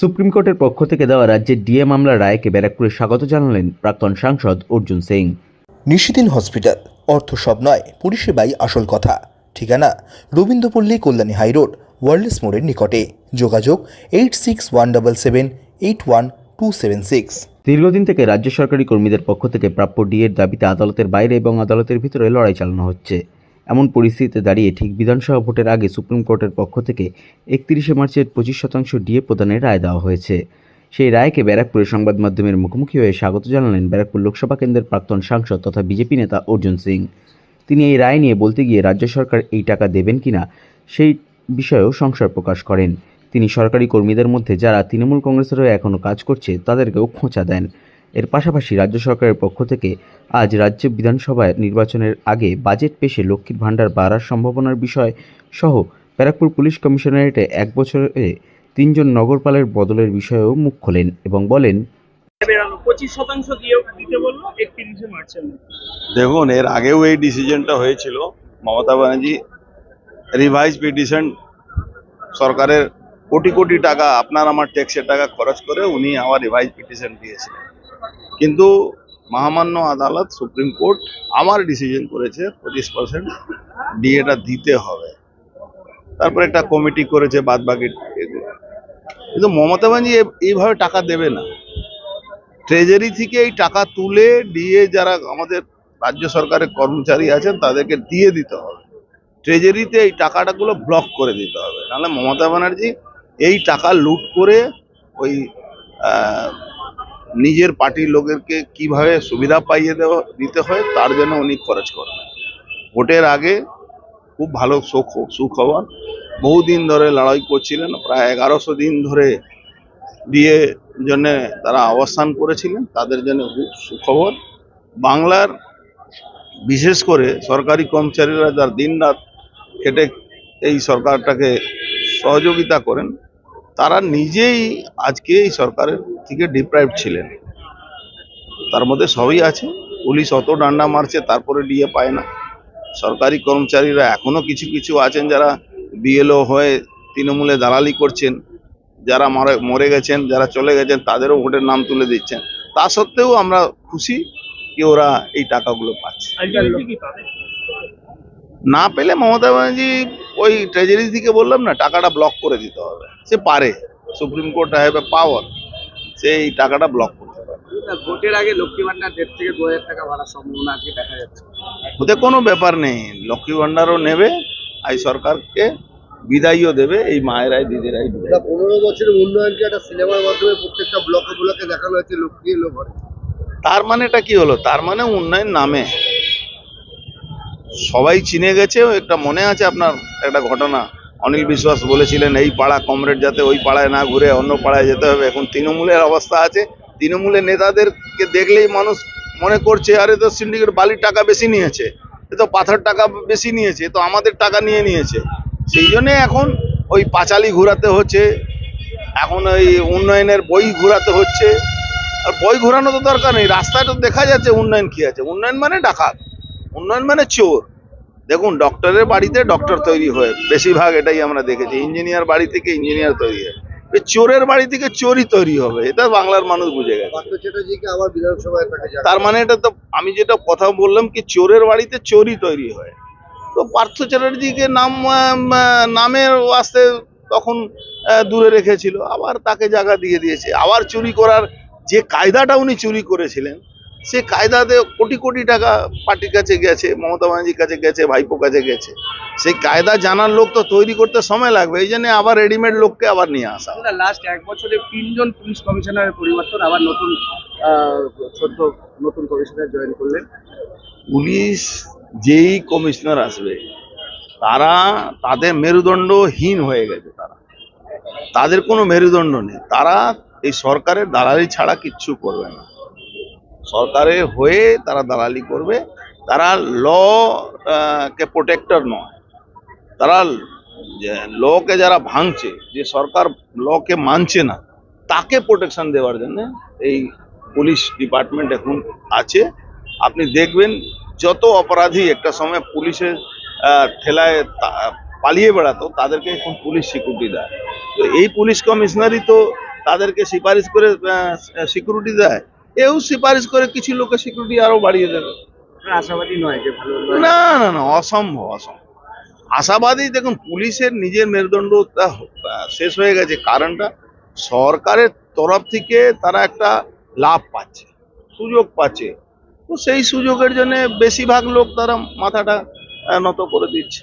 Supreme কোর্টের পক্ষ থেকে দেওয়া রাজ্যের ডিএ মামলার রায়কে ব্যারাকপুরে স্বাগত জানালেন প্রাক্তন সাংসদ অর্জুন সিং। নিশিদিন হসপিটাল অর্থ সব নয় পরিষেবাই আসল কথা। ঠিকানা রবীন্দ্রপল্লী কল্যাণী হাইরোড ওয়ার্ল্ডস মোড়ের নিকটে। যোগাযোগ eight six one double seven eight one two seven six. দীর্ঘদিন থেকে রাজ্য সরকারি কর্মীদের পক্ষ থেকে প্রাপ্য ডিএর দাবিতে আদালতের বাইরে এবং আদালতের ভিতরে লড়াই চালানো হচ্ছে। এমন পরিস্থিতিতে দাঁড়িয়ে ঠিক বিধানসভা ভোটের আগে সুপ্রিম কোর্টের পক্ষ থেকে একত্রিশে মার্চের পঁচিশ শতাংশ ডিএ প্রদানের রায় দেওয়া হয়েছে। সেই রায়কে ব্যারাকপুরে সংবাদ মাধ্যমের মুখোমুখি হয়ে স্বাগত জানালেন ব্যারাকপুর লোকসভা কেন্দ্রের প্রাক্তন সাংসদ তথা বিজেপি নেতা অর্জুন সিং। তিনি এই রায় নিয়ে বলতে গিয়ে রাজ্য সরকার এই টাকা দেবেন কিনা সেই বিষয়েও সংশয় প্রকাশ করেন। তিনি সরকারি কর্মীদের মধ্যে যারা তৃণমূল কংগ্রেসের হয়ে এখনও কাজ করছে, তাদেরকেও খোঁচা দেন। এর পাশাপাশি রাজ্য সরকারের পক্ষ থেকে আজ রাজ্য বিধানসভায় নির্বাচনের আগে বাজেট পেশে লক্ষ্মীর ভাণ্ডার বাড়ার সম্ভাবনার বিষয় সহ ব্যারাকপুর পুলিশ কমিশনারেটে এক বছরে তিনজন নগরপালের বদলের বিষয়েও মুখ খোলেন এবং বলেন দেখুন এর আগেও এই ডিসিশনটা হয়েছিল। মমতা ব্যানার্জি রিভাইজ পিটিশন সরকারের কোটি কোটি টাকা আপনার আমার ট্যাক্সের টাকা খরচ করে উনি আমার রিভাইজ পিটিশন দিয়েছিলেন। কিন্তু মহামান্য আদালত সুপ্রিম কোর্ট আমার ডিসিশন করেছে, পঁচিশ পার্সেন্ট ডিএটা দিতে হবে। তারপর একটা কমিটি করেছে বাদ বাকি কিন্তু মমতা ব্যানার্জি এইভাবে টাকা দেবে না। ট্রেজারি থেকে এই টাকা তুলে দিয়ে যারা আমাদের রাজ্য সরকারের কর্মচারী আছেন, তাদেরকে দিয়ে দিতে হবে। ট্রেজারিতে এই টাকাটাগুলো ব্লক করে দিতে হবে। নাহলে মমতা ব্যানার্জি এই টাকা লুট করে ওই নিজের পার্টির লোকেরকে কীভাবে সুবিধা পাইয়ে দেওয়া, দিতে হয়, তার জন্য উনি খরচ করবেন ভোটের আগে খুব ভালো সুখ, সুখবর। বহুদিন ধরে লড়াই করছিলেন, প্রায় এগারোশো দিন ধরে দিয়ে জন্যে তারা অবস্থান করেছিলেন, তাদের জন্য খুব সুখবর। বাংলার বিশেষ করে সরকারি কর্মচারীরা যারা দিনরাত খেটে এই সরকারটাকে সহযোগিতা করেন তারা নিজেই আজকে এই সরকারের থেকে ডিপ্রাইভ ছিলেন। তার মধ্যে সবই আছে। পুলিশ অত ডান্ডা মারছে তারপরে ডিএ পায় না। সরকারি কর্মচারীরা এখনও কিছু কিছু আছেন যারা বিএলও হয়ে তৃণমূলে দালালি করছেন যারা মরে মরে গেছেন যারা চলে গেছেন তাদেরও ভোটের নাম তুলে দিচ্ছেন। তা সত্ত্বেও আমরা খুশি কি ওরা এই টাকাগুলো পাচ্ছে। না পেলে মমতা ব্যানার্জি ওই ট্রেজারি থেকে বললাম না টাকাটা ব্লক করে দিতে হবে। সে পারে সুপ্রিম কোর্ট হ্যাভ পাওয়ার সে এই টাকাটা ব্লক করতে পারে। ভোটের আগে লক্ষ্মী ভান্ডার দেড় থেকে দু হাজার টাকা বাড়ার সম্ভাবনা আজকে দেখা যাচ্ছে। ওতে কোনো ব্যাপার নেই লক্ষ্মী ভান্ডারও নেবে আই সরকারকে বিদায়ও দেবে এই মায়েরাই দিদিরাই। পনেরো বছরের উন্নয়নকে একটা সিনেমার মাধ্যমে প্রত্যেকটা ব্লকে ব্লকে দেখানো হয়েছে লক্ষ্মী এলো ঘরে? তার মানেটা কি হলো? তার মানে উন্নয়ন নামে। সবাই চিনে গেছে, একটা মনে আছে আপনার? একটা ঘটনা। অনিল বিশ্বাস বলেছিলেন, এই পাড়া কমরেড যাতে ওই পাড়ায় না ঘুরে, অন্য পাড়ায় যেতে হবে। এখন তৃণমূলের অবস্থা আছে। তৃণমূলের নেতাদেরকে দেখলেই মানুষ মনে করছে, আরে তো সিন্ডিকেট বালির টাকা বেশি নিয়েছে। এ তো পাথর টাকা বেশি নিয়েছে তো আমাদের টাকা নিয়ে নিয়েছে। সেই জন্যে এখন ওই পাঁচালি ঘোরাতে হচ্ছে, এখন ওই উন্নয়নের বই ঘোরাতে হচ্ছে। আর বই ঘোরানো তো দরকার নেই, রাস্তায় তো দেখা যাচ্ছে উন্নয়ন কি আছে। উন্নয়ন মানে ডাকাত। উন্নয়ন মানে চোর। দেখুন ডক্টরের বাড়িতে ডক্টর তৈরি হয়। বেশিরভাগ এটাই আমরা দেখেছি। ইঞ্জিনিয়ার বাড়ি থেকে ইঞ্জিনিয়ার তৈরি হয়। চোরের বাড়ি থেকে চোরই তৈরি হবে। এটা বাংলার মানুষ বুঝে গেছে। তার মানে এটা তো আমি যেটা কথা বললাম কি চোরের বাড়িতে চোরই তৈরি হয়। তো পার্থ চ্যাটার্জিকে নাম নামের আসতে তখন দূরে রেখেছিল। আবার তাকে জায়গা দিয়ে দিয়েছে। আবার চুরি করার যে কায়দাটা উনি চুরি করেছিলেন সে কায়দাতে কোটি কোটি টাকা পার্টির কাছে গেছে মমতা ব্যানার্জির কাছে গেছে ভাইপো কাছে গেছে। সেই কায়দা জানার লোক তো তৈরি করতে সময় লাগবে এই জন্য আবার রেডিমেড লোককে আবার নিয়ে আসা। লাস্ট এক বছরে তিনজন পুলিশ কমিশনারের পরিবর্তন আবার নতুন চোদ্দ নতুন কমিশনার জয়েন করলেন। পুলিশ যেই কমিশনার আসবে তারা তাদের মেরুদণ্ডহীন হয়ে গেছে তারা। তাদের কোনো মেরুদণ্ড নেই। তারা এই সরকারের দালালি ছাড়া কিচ্ছু করবে না। সরকারের হয়ে তারা দালালি করবে। তারা ল কে প্রোটেক্টর নয়। তারা লকে যারা ভাঙছে, যে সরকার লকে মানছে না, তাকে প্রোটেকশন দেওয়ার জন্য এই পুলিশ ডিপার্টমেন্ট এখন আছে। আপনি দেখবেন যত অপরাধী একটা সময় পুলিশের ঠেলায় পালিয়ে বেড়াতো, তাদেরকে এখন পুলিশ সিকিউরিটি দেয়। তো এই পুলিশ কমিশনারই তো তাদেরকে সুপারিশ করে সিকিউরিটি দেয়। এও সুপারিশ করে কিছু লোকের সিকিউরিটি আরও বাড়িয়ে দেবে। আশাবাদী নয় যে ভালো না না না অসম্ভব অসম্ভব। আশাবাদী দেখুন পুলিশের নিজের মেরুদণ্ড শেষ হয়ে গেছে। কারণটা সরকারের তরফ থেকে তারা একটা লাভ পাচ্ছে সুযোগ পাচ্ছে। তো সেই সুযোগের জন্য বেশিরভাগ লোক তারা মাথাটা নত করে দিচ্ছে।